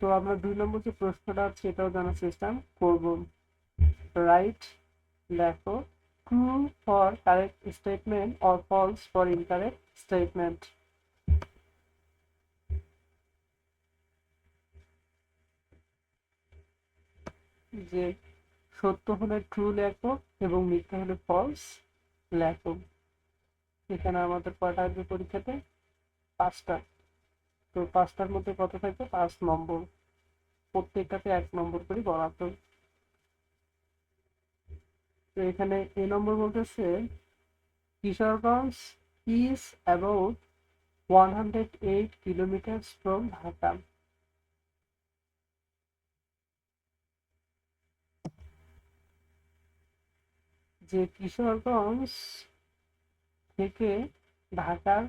তো আমরা দুই নম্বর যে প্রশ্নটা আছে, এটাও জানার চেষ্টা করব। রাইট লেখো true for correct statement or false for incorrect statement যে সত্য হলে ট্রু লেখো এবং মিথ্যা হলে ফলস লেখো। এখানে আমাদের কয়টা আসবে পরীক্ষাতে? পাঁচটা। তো পাঁচটার মধ্যে কত থাকবে? পাঁচ নম্বর। প্রত্যেকটাতে এক নম্বর করে বরাদ্দ তো। এখানে এ নম্বর বলতেছে, Kishoreganj is about one hundred eight kilometre from Dhaka. যে কিশোরগঞ্জ থেকে ঢাকার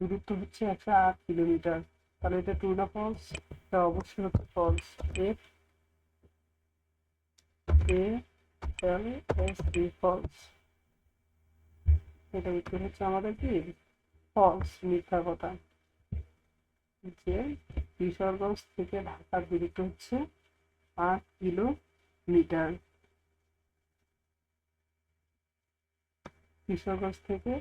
দূরত্ব হচ্ছে একশো আট কিলোমিটার। তাহলে এটা টু না ফলস, এটা অবশ্যই হচ্ছে false. F L S D false. এটা উত্তর হচ্ছে আমাদের কি? ফলস, মিথ্যা কথা। যে কিশোরগঞ্জ থেকে ঢাকার দূরত্ব হচ্ছে আট কিলোমিটার। কিশোরগঞ্জ থেকে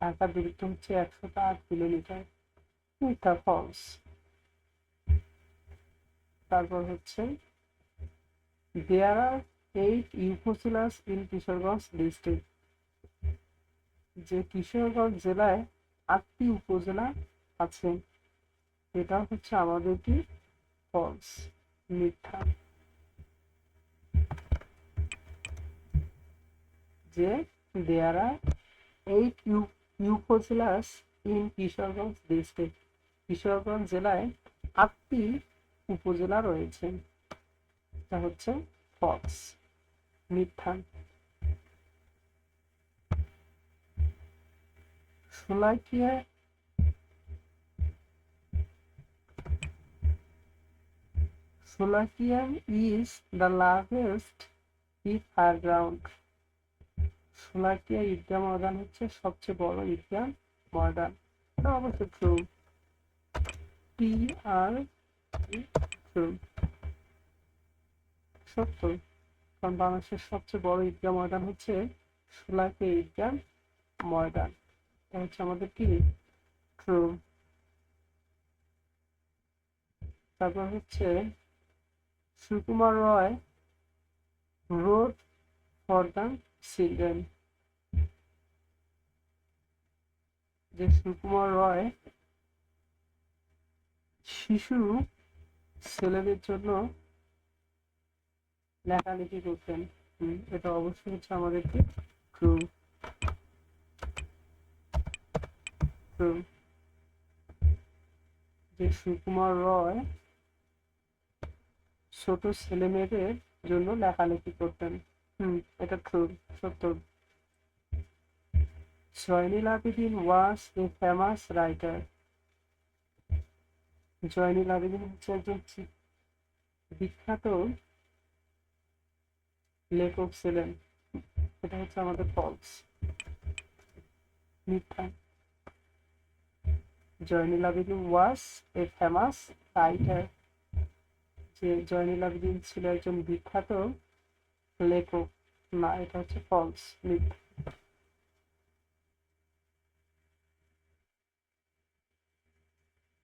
ঢাকার দূরত্ব হচ্ছে একশো আট কিলোমিটার মিথ্যা ফলস তারপর হচ্ছে there are eight upazilas in Kishoreganj district যে কিশোরগঞ্জ জেলায় আটটি উপজেলা আছে, এটা হচ্ছে আমাদের কি ফলস মিথ্যা। যে there are eight u upazilas in Kishoreganj district. Kishoreganj জেলায় আটটি উপজেলা রয়েছে। এটা হচ্ছে ফক্স, মিথ্যা। সোলাইকিয়া Sulakian is the largest pit fairground. Sholakia ঈদগাহ ময়দান হচ্ছে সবচেয়ে বড় ঈদগাহ ময়দান। এটা অবশ্য ট্রু টি আর ট্রু সত্য। কারণ বাংলাদেশের সবচেয়ে বড় ঈদগাহ ময়দান হচ্ছে সোলাকিয়া ঈদগাহ ময়দান। এটা হচ্ছে আমাদের কি? ট্রু তারপর হচ্ছে Sukumar Roy wrote for the children যে সুকুমার রয় শিশু ছেলেদের জন্য লেখালেখি করতেন। এটা অবশ্যই হচ্ছে আমাদের কি ট্রু ট্রু যে সুকুমার রয় ছোট ছেলে মেয়েদের জন্য লেখালেখি করতেন। হুম, এটা ট্রু সত্য। Zainul Abedin was a famous writer Zainul Abedin হচ্ছে একজন বিখ্যাত লেখক ছিলেন। এটা হচ্ছে আমাদের ফলস। মিথ্যা। Zainul Abedin was a famous writer যে জয়নুল আবেদিন ছিল একজন বিখ্যাত লেখক। না, এটা হচ্ছে ফলস। মিথ্যা।